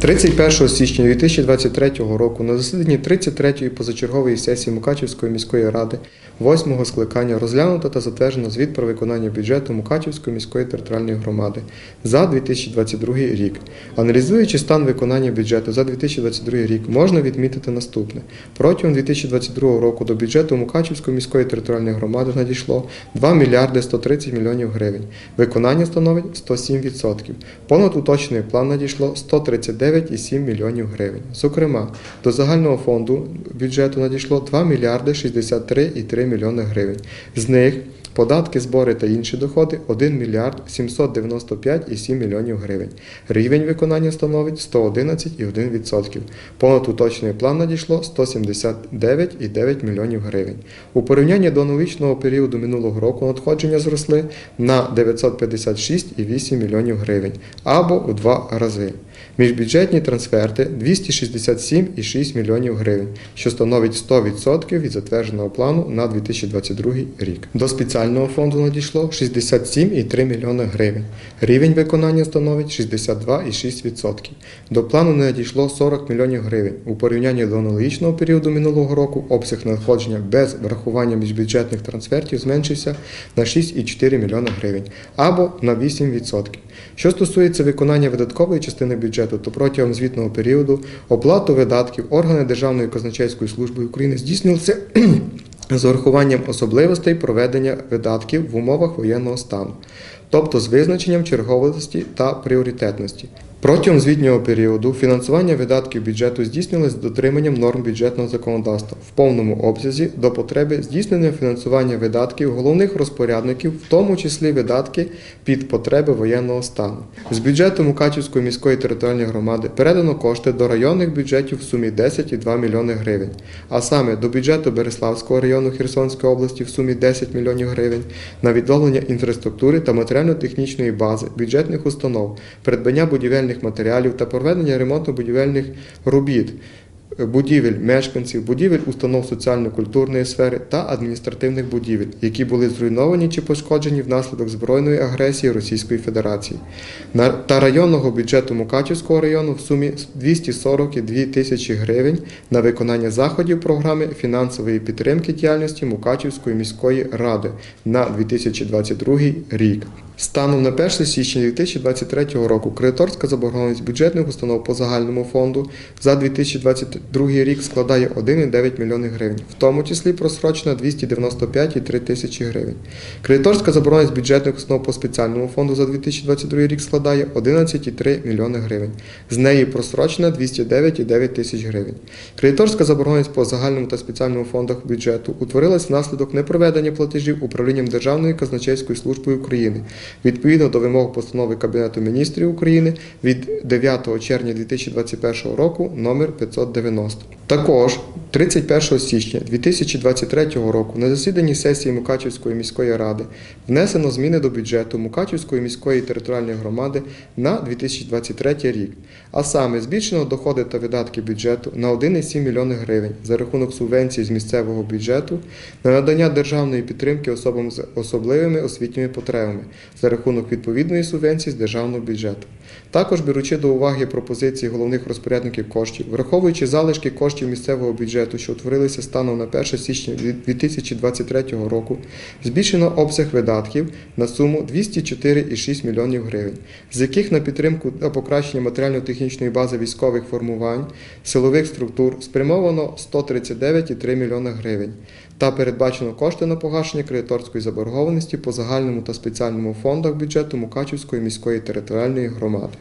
31 січня 2023 року на засіданні 33-ї позачергової сесії Мукачівської міської ради 8-го скликання розглянуто та затверджено звіт про виконання бюджету Мукачівської міської територіальної громади за 2022 рік. Аналізуючи стан виконання бюджету за 2022 рік, можна відмітити наступне: протягом 2022 року до бюджету Мукачівської міської територіальної громади надійшло 2 мільярди 130 мільйонів гривень. Виконання становить 107%. Понад уточнений план надійшло 139,7 мільйонів гривень. Зокрема, до загального фонду бюджету надійшло 2 мільярди 63,3 мільйони гривень. З них Податки, збори та інші доходи 1 мільярд 795,7 мільйонів гривень. Рівень виконання становить 111,1%. Понад уточнений план надійшло 179,9 мільйонів гривень. У порівнянні до аналогічного періоду минулого року надходження зросли на 956,8 мільйонів гривень або у два рази. Міжбюджетні трансферти 267,6 мільйонів гривень, що становить 100% від затвердженого плану на 2022 рік. До спеціального фонду надійшло 67,3 мільйони гривень. Рівень виконання становить 62,6%. До плану не надійшло 40 мільйонів гривень. У порівнянні до аналогічного періоду минулого року обсяг надходження без врахування міжбюджетних трансфертів зменшився на 6,4 мільйона гривень або на 8%. Що стосується виконання видаткової частини бюджету, то протягом звітного періоду оплату видатків органи Державної казначейської служби України здійснювалися з урахуванням особливостей проведення видатків в умовах воєнного стану, тобто з визначенням черговості та пріоритетності. Протягом звітнього періоду фінансування видатків бюджету здійснювалося з дотриманням норм бюджетного законодавства в повному обсязі до потреби здійснення фінансування видатків головних розпорядників, в тому числі видатки під потреби воєнного стану. З бюджету Мукачівської міської територіальної громади передано кошти до районних бюджетів в сумі 10,2 мільйони гривень, а саме до бюджету Береславського району Херсонської області в сумі 10 мільйонів гривень на відновлення інфраструктури та матеріально-технічної бази бюджетних установ, придбання будівельних матеріалів та проведення ремонтно-будівельних робіт. Будівель мешканців, будівель установ соціально-культурної сфери та адміністративних будівель, які були зруйновані чи пошкоджені внаслідок збройної агресії Російської Федерації, та районного бюджету Мукачівського району в сумі 242 тисячі гривень на виконання заходів програми фінансової підтримки діяльності Мукачівської міської ради на 2022 рік. Станом на 1 січня 2023 року кредиторська заборгованість бюджетних установ по загальному фонду за 2022 рік складає 1,9 млн гривень, в тому числі просрочена 295,3 тисячі гривень. Кредиторська заборгованість бюджетних установ по спеціальному фонду за 2022 рік складає 11,3 млн гривень. З неї просрочена 209,9 тисяч гривень. Кредиторська заборгованість по загальному та спеціальному фондах бюджету утворилась внаслідок непроведення платежів управлінням Державної казначейської служби України відповідно до вимог постанови Кабінету міністрів України від 9 червня 2021 року номер 590. Також 31 січня 2023 року на засіданні сесії Мукачівської міської ради внесено зміни до бюджету Мукачівської міської територіальної громади на 2023 рік, а саме збільшено доходи та видатки бюджету на 1,7 млн гривень за рахунок субвенцій з місцевого бюджету на надання державної підтримки особам з особливими освітніми потребами за рахунок відповідної субвенції з державного бюджету. Також беручи до уваги пропозиції головних розпорядників коштів, враховуючи залишки коштів місцевого бюджету, що утворилися станом на 1 січня 2023 року, збільшено обсяг видатків на суму 204,6 млн гривень, з яких на підтримку та покращення матеріально-технічної бази військових формувань, силових структур спрямовано 139,3 млн гривень та передбачено кошти на погашення кредиторської заборгованості по загальному та спеціальному фондах бюджету Мукачівської міської територіальної громади.